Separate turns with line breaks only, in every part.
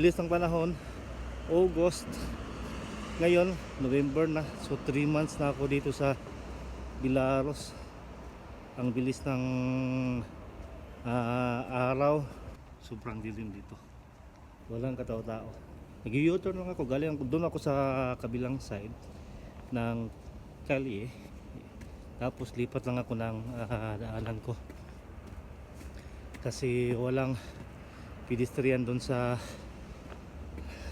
bilis ng panahon. August. Ngayon, November na. So 3 months na ako dito sa Bilaros. Ang bilis ng ah, araw. Sobrang dilim dito. Walang katao-tao. Nag-u-turn lang ako. Galing doon ako sa kabilang side ng kalye. Tapos lipat lang ako ng ah, daanan ko. Kasi walang pedestrian doon sa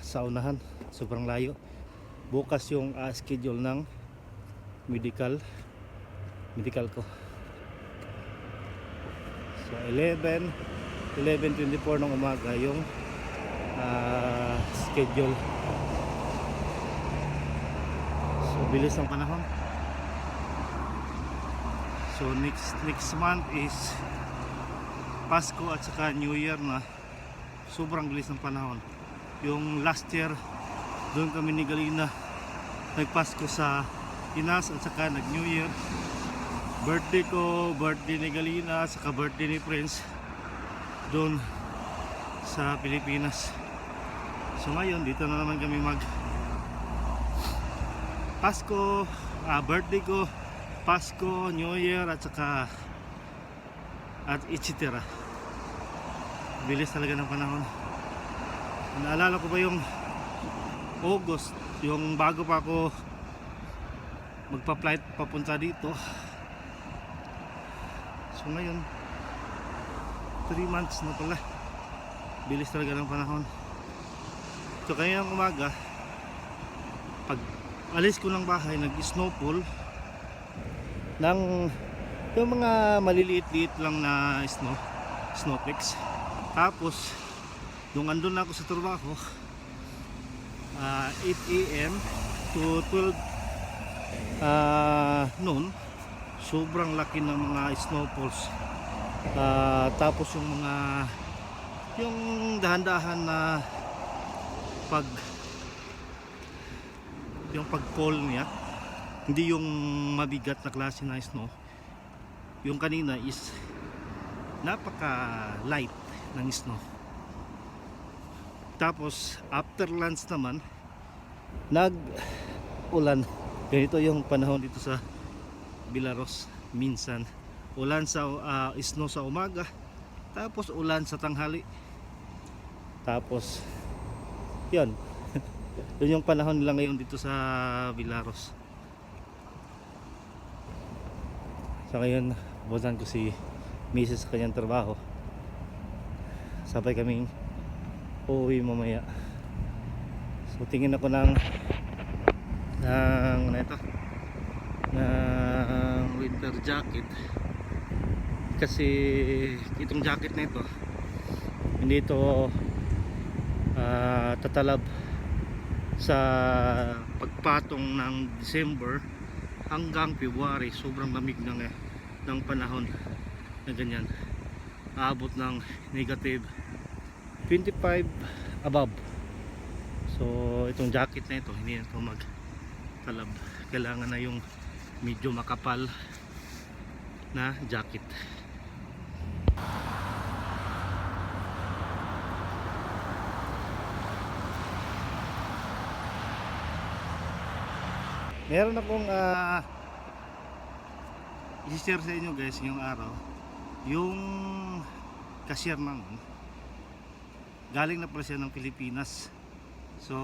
sa unahan. Sobrang layo. Bukas yung ah, schedule ng medical medical ko. So 11 11.24 ng umaga yung ah, schedule. So bilis ng panahon. So next next month is Pasko at saka New Year na sobrang bilis ng panahon. Yung last year doon kami ni Galina nagpasko sa Pinas at saka nag New Year. Birthday ko, birthday ni Galina, saka birthday ni Prince doon sa Pilipinas. So ngayon dito na naman kami mag Pasko, ah, birthday ko, Pasko, New Year at saka at etc. Bilis talaga ng panahon. Naalala ko ba yung August, yung bago pa ako magpa-flight papunta dito. So ngayon, 3 months na pala. Bilis talaga ng panahon. So kaya ng umaga, pag alis ko ng bahay, nag-snowfall ng yung mga maliliit-liit lang na snow, snowflakes. Tapos, nung andun na ako sa trabaho, ah, 8 a.m. to 12 ah, noon, sobrang laki ng mga snowfalls. Ah, tapos yung mga yung dahan-dahan na pag yung pag-fall niya hindi yung mabigat na klase na snow yung kanina is napaka light ng snow tapos after lunch naman nag ulan ganito yung panahon dito sa Bilaros. Minsan ulan sa ah, snow sa umaga. Tapos ulan sa tanghali. Tapos yun. Yun yung panahon nila ngayon dito sa Bilaros. Sa ngayon buwan ko si Mrs. sa kanyang trabaho. Sabay kaming uuwi mamaya. So tingin ako ng ng ano ito? Ng winter jacket. Kasi itong jacket na ito hindi ito ah, tatalab sa pagpatong ng December hanggang February. Sobrang lamig ng, ng panahon na ganyan. Aabot ng negative 25 above. So itong jacket na ito hindi na ito mag talab kailangan na yung medyo makapal na jacket. Meron akong ah i-share sa inyo guys yung araw. Yung cashier namin galing na pala siya ng Pilipinas. So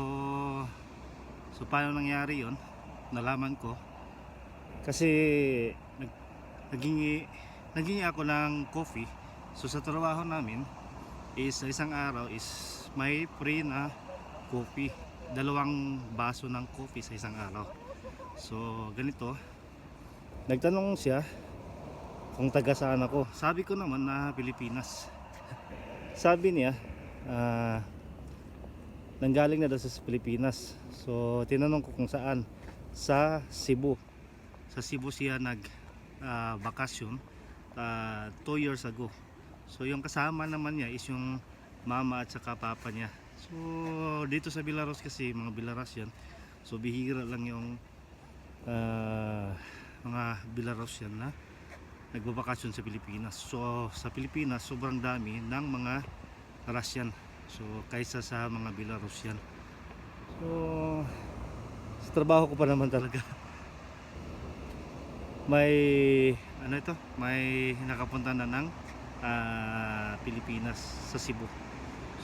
so paano nangyari yon nalaman ko. Kasi nag, nagingi nagingi ako ng coffee. So sa trabaho namin is sa isang araw is may free na coffee. Dalawang baso ng coffee sa isang araw. So ganito. Nagtanong siya kung taga saan ako. Sabi ko naman na Pilipinas. Sabi niya ah, nanggaling na daw sa Pilipinas. So tinanong ko kung saan. Sa Cebu. Sa Cebu siya nag ah, bakasyon 2 years ago. So yung kasama naman niya is yung mama at saka papa niya. So dito sa Bilaros kasi mga Bilaras yan. So bihira lang yung ah, mga Bilaros yan na nagbabakasyon sa Pilipinas. So sa Pilipinas sobrang dami ng mga Russian So kaysa sa mga Belarusian. So sa trabaho ko pa naman talaga. May ano ito? May nakapunta na ng ah, Pilipinas sa Cebu.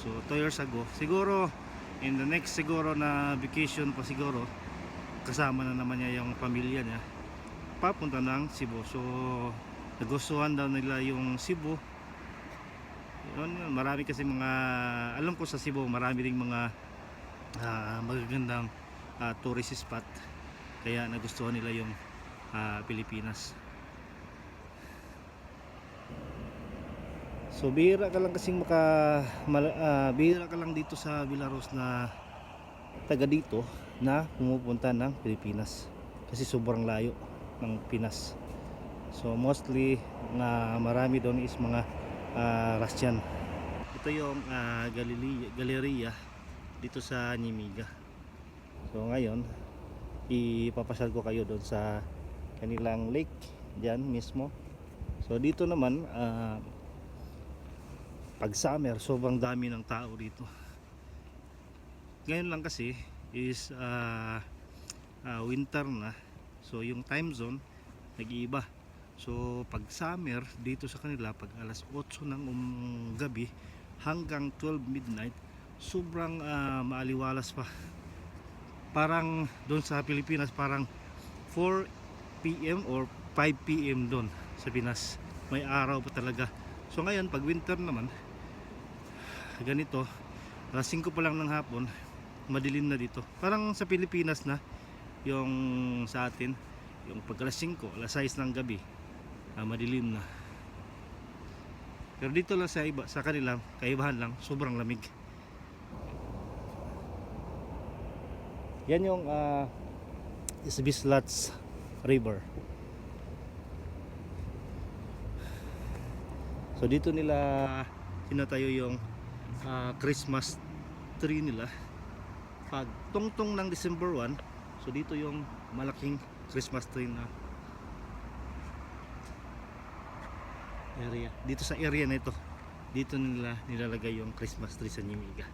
So 2 years ago, siguro in the next siguro na vacation pa siguro kasama na naman niya yung pamilya niya papunta ng Cebu. So nagustuhan daw nila yung Cebu. Yun. Marami kasi mga alam ko sa Cebu, marami ding mga ah, magagandang ah, tourist spot. Kaya nagustuhan nila yung ah, Pilipinas. So bihira ka lang kasing maka mala, ah, bihira ka lang dito sa Belarus na taga dito na pumupunta ng Pilipinas kasi sobrang layo ng Pinas. So mostly na marami doon is mga ah, Russian. Ito yung ah, Galilea, Galeria dito sa Nimiga. So ngayon ipapasal ko kayo doon sa kanilang lake diyan mismo. So dito naman ah, pag summer sobrang dami ng tao dito ngayon lang kasi is ah, ah, winter na so yung time zone nag-iiba so pag summer dito sa kanila pag alas 8 ng um, gabi hanggang 12 midnight sobrang ah, maaliwalas pa. Parang doon sa Pilipinas parang 4 PM or 5 PM doon sa Pinas. May araw pa talaga. So ngayon pag winter naman ganito alas 5 pa lang ng hapon madilim na dito. Parang sa Pilipinas na yung sa atin yung pag alas 5 alas 6 ng gabi ah, madilim na. Pero dito lang sa iba sa kanila kaibahan lang sobrang lamig. Yan yung uh, Isbislats River. So dito nila tinatayo yung ah, Christmas tree nila. Pag tungtong ng December 1 so dito yung malaking Christmas tree na area. Dito sa area na ito dito nila nilalagay yung Christmas tree sa Nimiga